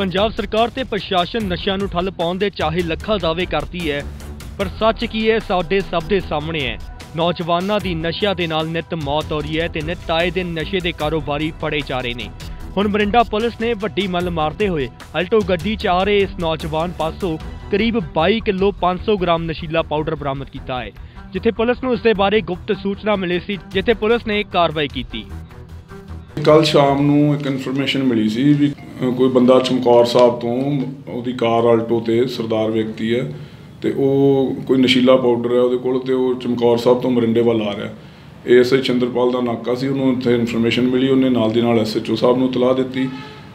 ਪੰਜਾਬ ਸਰਕਾਰ ਤੇ ਪ੍ਰਸ਼ਾਸਨ ਨਸ਼ਿਆਂ ਨੂੰ ਠੱਲ ਪਾਉਣ ਦੇ ਚਾਹੇ ਲੱਖਾਂ ਦਾਅਵੇ ਕਰਦੀ ਹੈ, ਪਰ ਸੱਚ ਕੀ ਹੈ, ਸਾਡੇ ਸਭ ਦੇ ਸਾਹਮਣੇ ਹੈ। ਨੌਜਵਾਨਾਂ ਦੀ ਨਸ਼ਿਆਂ ਦੇ ਨਾਲ ਨਿਤ ਮੌਤ ਹੋ ਰਹੀ ਹੈ ਤੇ ਨਿਤ ਆਏ ਦਿਨ ਨਸ਼ੇ ਦੇ ਕਾਰੋਬਾਰੀ ਫੜੇ ਜਾ ਰਹੇ ਨੇ। ਹੁਣ ਮਰਿੰਡਾ ਪੁਲਿਸ ਨੇ ਵੱਡੀ ਮੱਲ ਮਾਰਦੇ ਹੋਏ ਅਲਟੋ ਗੱਡੀ 'ਚ ਆ ਰਹੇ ਇਸ ਨੌਜਵਾਨ ਪਾਸੋਂ ਕਰੀਬ 22 ਕਿਲੋ 500 ਗ੍ਰਾਮ ਨਸ਼ੀਲਾ ਪਾਊਡਰ ਬਰਾਮਦ ਕੀਤਾ ਹੈ, ਜਿੱਥੇ ਪੁਲਿਸ ਨੂੰ ਇਸ ਦੇ ਬਾਰੇ ਗੁਪਤ ਸੂਚਨਾ ਮਿਲੀ ਸੀ, ਜਿੱਥੇ ਪੁਲਿਸ ਨੇ ਕਾਰਵਾਈ ਕੀਤੀ। ਕੱਲ ਸ਼ਾਮ ਨੂੰ ਇੱਕ ਇਨਫੋਰਮੇਸ਼ਨ ਮਿਲੀ ਸੀ ਵੀ ਕੋਈ ਬੰਦਾ ਚਮਕੌਰ ਸਾਹਿਬ ਤੋਂ, ਉਹਦੀ ਕਾਰ ਆਲਟੋ ਤੇ ਸਰਦਾਰ ਵਿਅਕਤੀ ਹੈ ਤੇ ਉਹ ਕੋਈ ਨਸ਼ੀਲਾ ਪਾਊਡਰ ਹੈ ਉਹਦੇ ਕੋਲ ਤੇ ਉਹ ਚਮਕੌਰ ਸਾਹਿਬ ਤੋਂ ਮਰਿੰਡੇ ਵੱਲ ਆ ਰਿਹਾ। ਏਐਸਆਈ ਚੰਦਰਪਾਲ ਦਾ ਨਾਕਾ ਸੀ, ਉਹਨੂੰ ਉੱਥੇ ਇਨਫੋਰਮੇਸ਼ਨ ਮਿਲੀ, ਉਹਨੇ ਨਾਲ ਦੀ ਨਾਲ ਐਸਐਚਓ ਸਾਹਿਬ ਨੂੰ ਤਲਾਹ ਦਿੱਤੀ,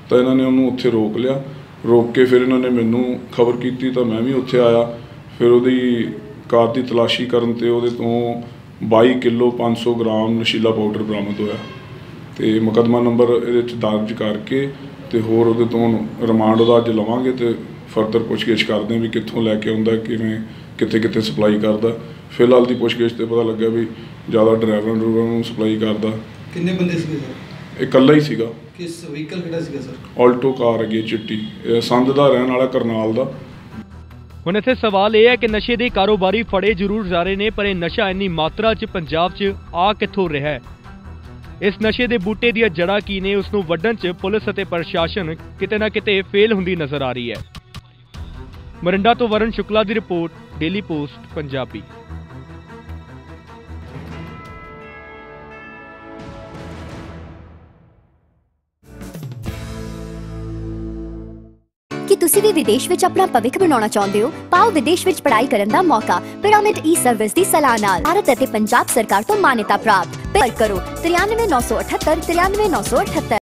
ਤਾਂ ਇਹਨਾਂ ਨੇ ਉਹਨੂੰ ਉੱਥੇ ਰੋਕ ਲਿਆ। ਰੋਕ ਕੇ ਫਿਰ ਇਹਨਾਂ ਨੇ ਮੈਨੂੰ ਖਬਰ ਕੀਤੀ, ਤਾਂ ਮੈਂ ਵੀ ਉੱਥੇ ਆਇਆ। ਫਿਰ ਉਹਦੀ ਕਾਰ ਦੀ ਤਲਾਸ਼ੀ ਕਰਨ ਤੇ ਉਹਦੇ ਤੋਂ 22 ਕਿਲੋ 500 ਗ੍ਰਾਮ ਨਸ਼ੀਲਾ ਪਾਊਡਰ ਬਰਾਮਦ ਹੋਇਆ। ਤੇ ਮੁਕੱਦਮਾ ਨੰਬਰ ਇਹਦੇ ਚ ਦਰਜ ਕਰਕੇ ਤੇ ਹੋਰ ਉਹਦੇ ਤੋਂ ਰਿਮਾਂਡ ਉਹਦਾ ਅੱਜ ਲਵਾਂਗੇ ਤੇ ਫਰਦਰ ਪੁੱਛਗਿੱਛ ਕਰਦੇ ਹਾਂ ਵੀ ਕਿੱਥੋਂ ਲੈ ਕੇ ਆਉਂਦਾ ਕਿਵੇਂ ਕਿੱਥੇ ਕਿੱਥੇ ਸਪਲਾਈ ਕਰਦਾ। ਫਿਲਹਾਲ ਦੀ ਪੁੱਛਗਿੱਛ ਤੇ ਪਤਾ ਲੱਗਾ ਵੀ ਜ਼ਿਆਦਾ ਡਰਾਈਵਰਾਂ ਡਰੂਵਰਾਂ ਨੂੰ ਸਪਲਾਈ ਕਰਦਾ। ਕਿੰਨੇ ਬੰਦੇ ਸੀਗੇ ਸਰ? ਇਹ ਇਕੱਲਾ ਹੀ ਸੀਗਾ। ਕਿਸ ਵਹੀਕਲ ਕਿਹੜਾ ਸੀਗਾ ਸਰ? ਆਲਟੋ ਕਾਰ ਹੈਗੀ ਚਿੱਟੀ। ਸੰਧ ਦਾ ਰਹਿਣ ਵਾਲਾ ਕਰਨਾਲ ਦਾ। ਹੁਣ ਇੱਥੇ ਸਵਾਲ ਇਹ ਹੈ ਕਿ ਨਸ਼ੇ ਦੇ ਕਾਰੋਬਾਰੀ ਫੜੇ ਜ਼ਰੂਰ ਜਾ ਰਹੇ ਨੇ ਪਰ ਇਹ ਨਸ਼ਾ ਇੰਨੀ ਮਾਤਰਾ 'ਚ ਪੰਜਾਬ 'ਚ ਆ ਕਿੱਥੋਂ ਰਿਹਾ ਹੈ? ਇਸ ਨਸ਼ੇ ਦੇ ਬੂਟੇ ਦੀਆਂ ਜੜ੍ਹਾਂ ਕੀ ਨੇ ਉਸ ਨੂੰ ਵੱਢਣ 'ਚ ਪੁਲਿਸ ਅਤੇ ਪ੍ਰਸ਼ਾਸਨ ਕਿਤੇ ਨਾ ਕਿਤੇ ਫੇਲ ਹੁੰਦੀ ਨਜ਼ਰ ਆ ਰਹੀ ਹੈ। ਮਰਿੰਡਾ ਤੋਂ ਵਰਨ ਸ਼ੁਕਲਾ ਦੀ ਰਿਪੋਰਟ, ਡੇਲੀ ਪੋਸਟ, ਪੰਜਾਬੀ। ਕੀ ਤੁਸੀਂ ਵੀ ਵਿਦੇਸ਼ ਵਿੱਚ ਆਪਣਾ ਭਵਿੱਖ ਬਣਾਉਣਾ ਚਾਹੁੰਦੇ ਹੋ? ਪਾਓ ਵਿਦੇਸ਼ ਵਿੱਚ ਪੜ੍ਹਾਈ ਕਰਨ ਦਾ ਮੌਕਾ, ਪਿਰਾਮਿਡ ਈ ਸਰਵਿਸ ਦੀ ਸਲਾਹ ਨਾਲ, ਭਾਰਤ ਅਤੇ ਪੰਜਾਬ ਸਰਕਾਰ ਤੋਂ ਮਾਨਤਾ ਪ੍ਰਾਪਤ। ਪਰ ਕਰੋ। 93978 93978